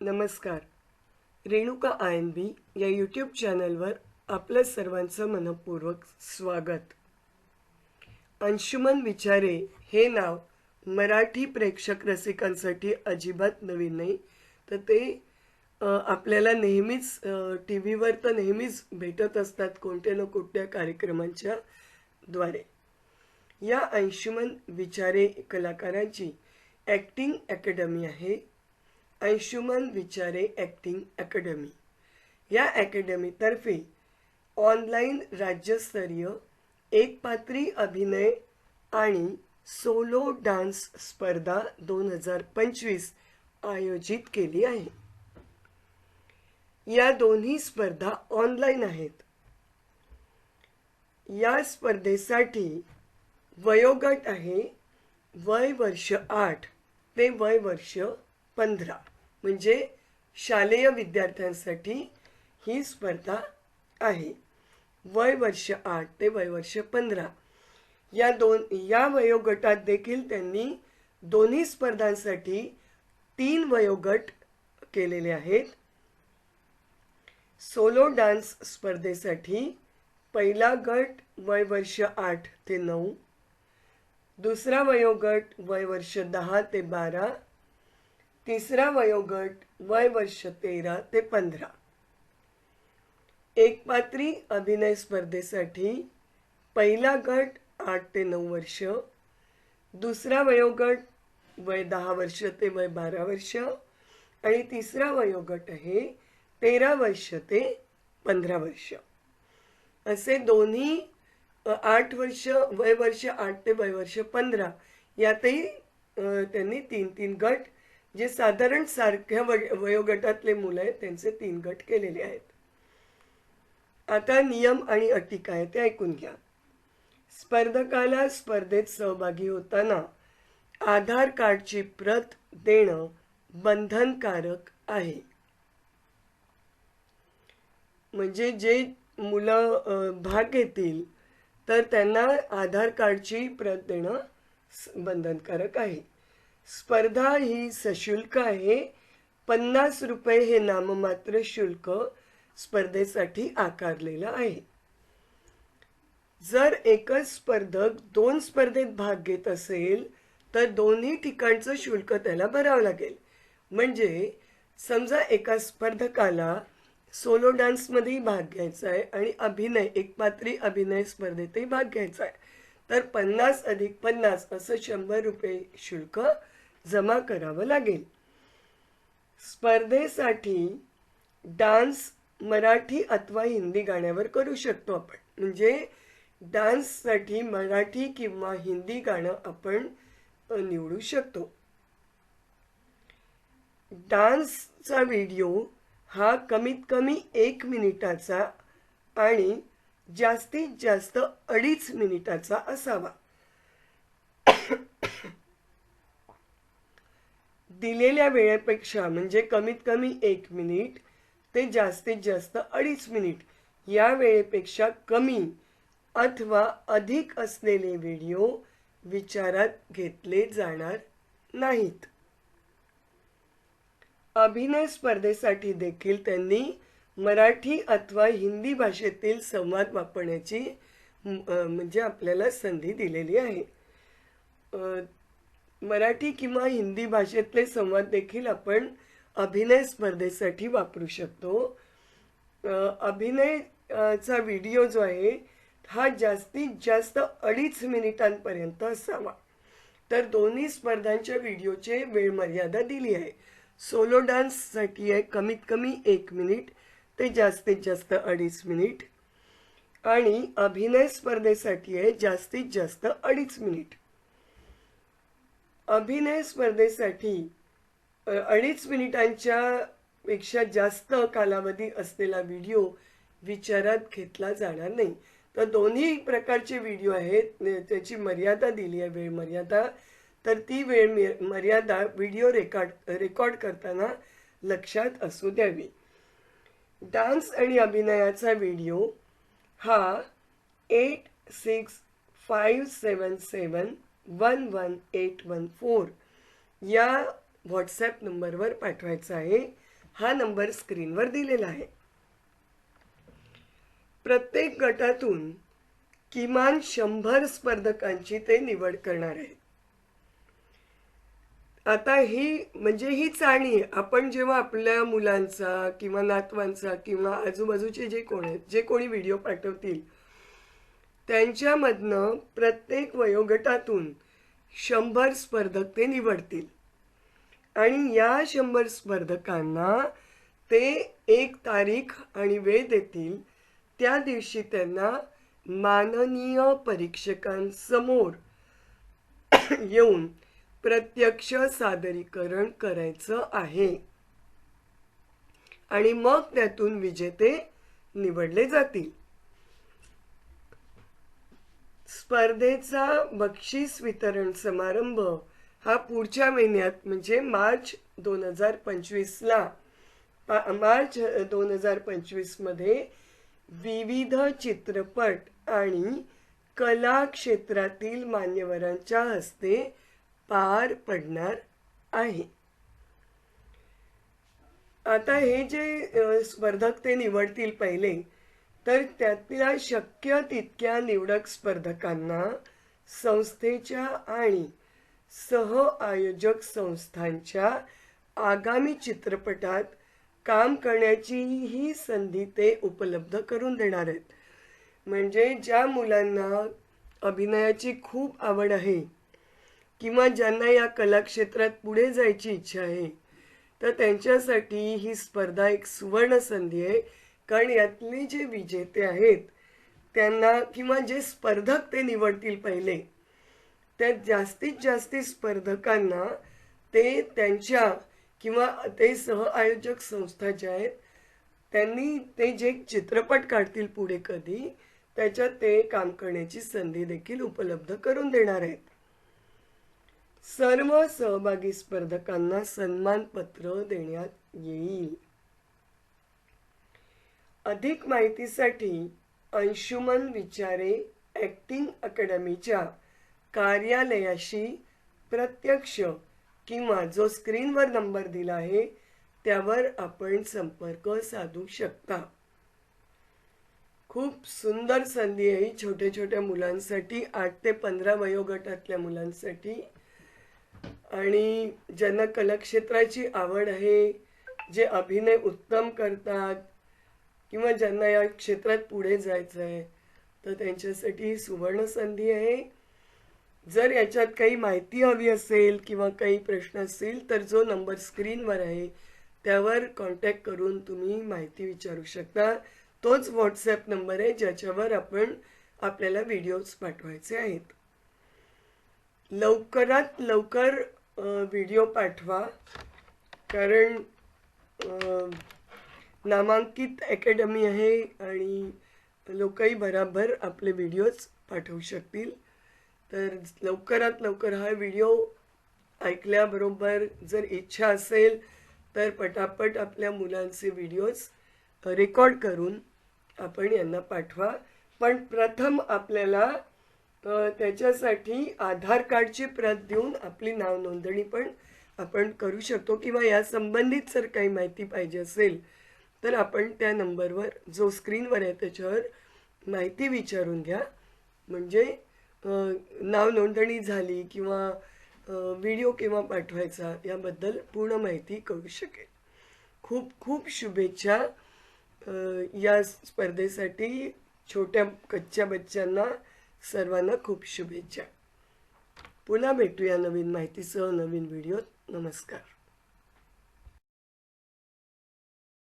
नमस्कार. Renuka I N बी या YouTube चॅनलवर आपलं सर्वांचं मनपूर्वक स्वागत. अंशुमन विचारे हे नाव मराठी प्रेक्षक रसिकांसाठी अजिबात नवीन नाही. तर ते आपल्याला नेहमीच टी व्हीवर तर नेहमीच भेटत असतात कोणत्या ना कोणत्या कार्यक्रमांच्या द्वारे. या अंशुमन विचारे कलाकारांची ॲक्टिंग अकॅडमी आहे. अंशुमन विचारे ॲक्टिंग अकॅडमी या अकॅडमीतर्फे ऑनलाईन राज्यस्तरीय एकपात्री अभिनय आणि सोलो डान्स स्पर्धा दोन हजार पंचवीस आयोजित केली आहे. या दोन्ही स्पर्धा ऑनलाईन आहेत. या स्पर्धेसाठी वयोगट आहे वय वर्ष आठ ते वय वर्ष पंधरा. म्हणजे शालेय विद्यार्थ्यांसाठी ही स्पर्धा आहे. वय वर्ष आठ ते वय वर्ष पंधरा. या दोन या वयोगटात देखील त्यांनी दोन्ही स्पर्धांसाठी तीन वयोगट केलेले आहेत. सोलो डान्स स्पर्धेसाठी पहिला गट वय वर्ष आठ ते नऊ. दुसरा वयोगट वय वर्ष दहा ते बारा. तिसरा वयोगट वय वर्ष तेरा ते पंधरा. एकपात्री अभिनय स्पर्धेसाठी पहिला गट आठ ते नऊ वर्ष दुसरा वयोगट वय दहा वर्ष ते वय बारा वर्ष आणि तिसरा वयोगट आहे तेरा वर्ष ते पंधरा वर्ष. असे दोन्ही आठ वर्ष वय वर्ष आठ ते वय वर्ष पंधरा यातही त्यांनी तीन तीन गट जे साधारण सारख्या वय वयोगटातले मुलं आहेत त्यांचे तीन गट केलेले आहेत. आता नियम आणि अटी काय ते ऐकून घ्या. स्पर्धकाला स्पर्धेत सहभागी होताना आधार कार्डची प्रत देणं बंधनकारक आहे. म्हणजे जे मुलं भाग घेतील तर त्यांना आधार कार्डची प्रत देणं बंधनकारक आहे. स्पर्धा ही सशुल्क आहे. पन्नास रुपये हे नाममात्र शुल्क स्पर्धेसाठी आकारलेलं आहे. जर एकच स्पर्धक दोन स्पर्धेत भाग घेत असेल तर दोन्ही ठिकाणचं शुल्क त्याला भरावं लागेल. म्हणजे समजा एका स्पर्धकाला सोलो डान्समध्येही भाग घ्यायचा आहे आणि अभिनय एकपात्री अभिनय स्पर्धेतही भाग घ्यायचा आहे तर पन्नास अधिक पन्नास असं शंभर रुपये शुल्क जमा करावं लागेल. स्पर्धेसाठी डान्स मराठी अथवा हिंदी गाण्यावर करू शकतो आपण. म्हणजे डान्ससाठी मराठी किंवा हिंदी गाणं आपण निवडू शकतो. डान्सचा व्हिडिओ हा कमीत कमी एक मिनिटाचा आणि जास्तीत जास्त अडीच मिनिटाचा असावा. दिलेल्या वेळेपेक्षा म्हणजे कमीत कमी एक मिनिट ते जास्तीत जास्त अडीच मिनिट या वेळेपेक्षा कमी अथवा अधिक असलेले व्हिडिओ विचारात घेतले जाणार नाहीत. अभिनय स्पर्धेसाठी देखील त्यांनी मराठी अथवा हिंदी भाषेतील संवाद वापरण्याची म्हणजे आपल्याला संधी दिलेली आहे. मराठी किंवा हिंदी भाषेतले संवाद देखील आपण अभिनय स्पर्धेसाठी वापरू शकतो. अभिनयचा अभिनय चा व्हिडिओ जो आहे हा जास्तीत जास्त अडीच मिनिटांपर्यंत असावा. तर दोन्ही स्पर्धांच्या व्हिडिओचे वेळ मर्यादा दिली आहे. सोलो डान्ससाठी आहे कमीत कमी एक मिनिट ते जास्तीत जास्त अडीच मिनिट. आणि अभिनय स्पर्धेसाठी आहे जास्तीत जास्त अडीच मिनिट. अभिनय स्पर्धेसाठी अडीच मिनिटांच्या पेक्षा जास्त कालावधी असलेला व्हिडिओ विचारात घेतला जाणार नाही. तर दोन्ही प्रकारचे व्हिडिओ आहेत. त्याची मर्यादा दिली आहे वेळ मर्यादा. तर ती वेळ मर्यादा व्हिडिओ रेकॉर्ड रेकॉर्ड करताना लक्षात असू द्यावी. डान्स आणि अभिनयाचा व्हिडिओ हा eight six five seven seven one one eight one four या व्हॉट्सॲप नंबरवर पाठवायचा आहे. हा नंबर स्क्रीनवर दिलेला आहे. प्रत्येक गटातून किमान शंभर स्पर्धकांची ते निवड करणार आहेत. आता ही म्हणजे ही चाळणी आपण जेव्हा आपल्या मुलांचा किंवा नातवांचा किंवा आजूबाजूचे जे कोण आहेत जे कोणी व्हिडिओ पाठवतील त्यांच्यामधनं प्रत्येक वयोगटातून शंभर स्पर्धक ते निवडतील. आणि या शंभर स्पर्धकांना ते एक तारीख आणि वेळ देतील त्या दिवशी त्यांना माननीय परीक्षकांसमोर येऊन प्रत्यक्ष सादरीकरण करायचं आहे. आणि मग त्यातून विजेते निवडले जातील. स्पर्धेचा बक्षीस वितरण समारंभ हा पुढच्या महिन्यात म्हणजे मार्च दोन हजार पंचवीसला. मार्च दोन हजार पंचवीसमध्ये विविध चित्रपट आणि कला क्षेत्रातील मान्यवरांच्या हस्ते पार पडणार आहे. आता हे जे स्पर्धक ते निवडतील पहिले तर त्यातल्या शक्य तितक्या निवडक स्पर्धकांना संस्थेच्या आणि सह आयोजक संस्थांच्या आगामी चित्रपटात काम करण्याची ही संधी ते उपलब्ध करून देणार आहेत. म्हणजे ज्या मुलांना अभिनयाची खूप आवड आहे किंवा ज्यांना या कलाक्षेत्रात पुढे जायची इच्छा आहे तर त्यांच्यासाठी ही स्पर्धा एक सुवर्ण संधी आहे. कारण यातले जे विजेते आहेत त्यांना किंवा जे स्पर्धक ते निवडतील पहिले त्या जास्तीत जास्त स्पर्धकांना ते त्यांच्या किंवा ते सह आयोजक संस्था ज्या आहेत त्यांनी ते जे चित्रपट काढतील पुढे कधी त्याच्यात ते काम करण्याची संधी देखील उपलब्ध करून देणार आहेत. सर्व सहभागी स्पर्धकांना सन्मानपत्र देण्यात येईल. अधिक माहितीसाठी अंशुमन विचारे ॲक्टिंग अकॅडमीच्या कार्यालयाशी प्रत्यक्ष किंवा जो स्क्रीनवर नंबर दिला आहे त्यावर आपण संपर्क साधू शकता. खूप सुंदर संधी आहे छोट्या छोट्या मुलांसाठी आठ ते पंधरा वयोगटातल्या मुलांसाठी. आणि ज्यांना कलाक्षेत्राची आवड आहे जे अभिनय उत्तम करतात किंवा ज्यांना या क्षेत्रात पुढे जायचं आहे तर त्यांच्यासाठी सुवर्ण संधी आहे. जर याच्यात काही माहिती हवी असेल किंवा काही प्रश्न असतील तर जो नंबर स्क्रीनवर आहे त्यावर कॉन्टॅक्ट करून तुम्ही माहिती विचारू शकता. तोच व्हॉट्सॲप नंबर आहे ज्याच्यावर आपण आपल्याला व्हिडिओज पाठवायचे आहेत. लवकरात लवकर व्हिडिओ पाठवा. कारण नामांकित अकॅडमी आहे आणि लोकही बराबर आपले व्हिडिओज पाठवू शकतील. तर लवकरात लवकर हा व्हिडिओ ऐकल्याबरोबर जर इच्छा असेल तर पटापट आपल्या मुलांचे व्हिडिओज रेकॉर्ड करून आपण यांना पाठवा. पण प्रथम आपल्याला त्याच्यासाठी आधार कार्डची प्रत देऊन आपली नाव नोंदणी पण आपण करू शकतो किंवा या संबंधित जर काही माहिती पाहिजे असेल तर आपण त्या नंबरवर जो स्क्रीनवर आहे त्याच्यावर माहिती विचारून घ्या. म्हणजे नाव नोंदणी झाली किंवा व्हिडिओ केव्हा पाठवायचा याबद्दल पूर्ण माहिती कळू शकेल. खूप खूप शुभेच्छा या स्पर्धेसाठी छोट्या कच्च्या बच्च्यांना सर्वांना खूप शुभेच्छा. पुन्हा भेटूया नवीन माहितीसह नवीन व्हिडिओत. नमस्कार.